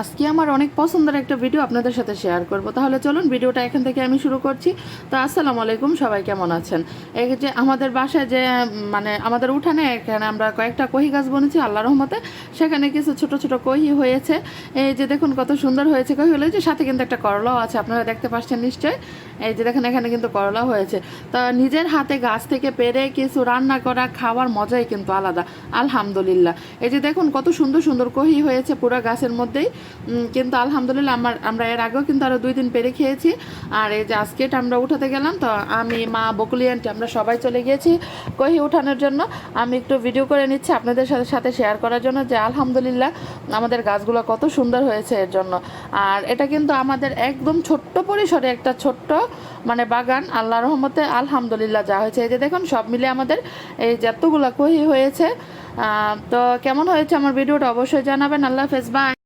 আজকে আমার অনেক পছন্দের একটা ভিডিও আপনাদের সাথে শেয়ার করব। তাহলে চলুন ভিডিওটা এখান থেকে আমি শুরু করছি। তো আসসালামু আলাইকুম, সবাই কেমন আছেন? এই যে আমাদের বাসায় যে মানে আমাদের উঠানে এখানে আমরা কয়েকটা কহি গাছ বনেছি, আল্লাহ রহমতে। সেখানে কিছু ছোট ছোট কহি হয়েছে। এই যে দেখুন কত সুন্দর হয়েছে কহি হলে। যে সাথে কিন্তু একটা করলাও আছে, আপনারা দেখতে পাচ্ছেন নিশ্চয়ই। এই যে দেখেন, এখানে কিন্তু করলা হয়েছে। তা নিজের হাতে গাছ থেকে পেরে কিছু রান্না করা, খাওয়ার মজাই কিন্তু আলাদা। আলহামদুলিল্লাহ। এই যে দেখুন কত সুন্দর সুন্দর কহি হয়েছে পুরো গাছের মধ্যেই। কিন্তু আলহামদুলিল্লাহ আমার, আমরা এর আগেও কিন্তু আরও দুই দিন পেরে খেয়েছি। আর এই যে আজকে আমরা উঠাতে গেলাম, তো আমি, মা, বকুলি আন্টি আমরা সবাই চলে গিয়েছি কহি উঠানোর জন্য। আমি একটু ভিডিও করে নিচ্ছি আপনাদের সাথে সাথে শেয়ার করার জন্য যে আলহামদুলিল্লাহ আমাদের গাছগুলো কত সুন্দর হয়েছে এর জন্য। আর এটা কিন্তু আমাদের একদম ছোট্ট পরিসরে একটা ছোট্ট মানে বাগান। আল্লাহ রহমতে আলহামদুলিল্লাহ যা হয়েছে। এই যে দেখুন, সব মিলে আমাদের এই যতগুলো কহি হয়েছে। তো কেমন হয়েছে আমার ভিডিওটা অবশ্যই জানাবেন। আল্লাহ হাফেজ বাই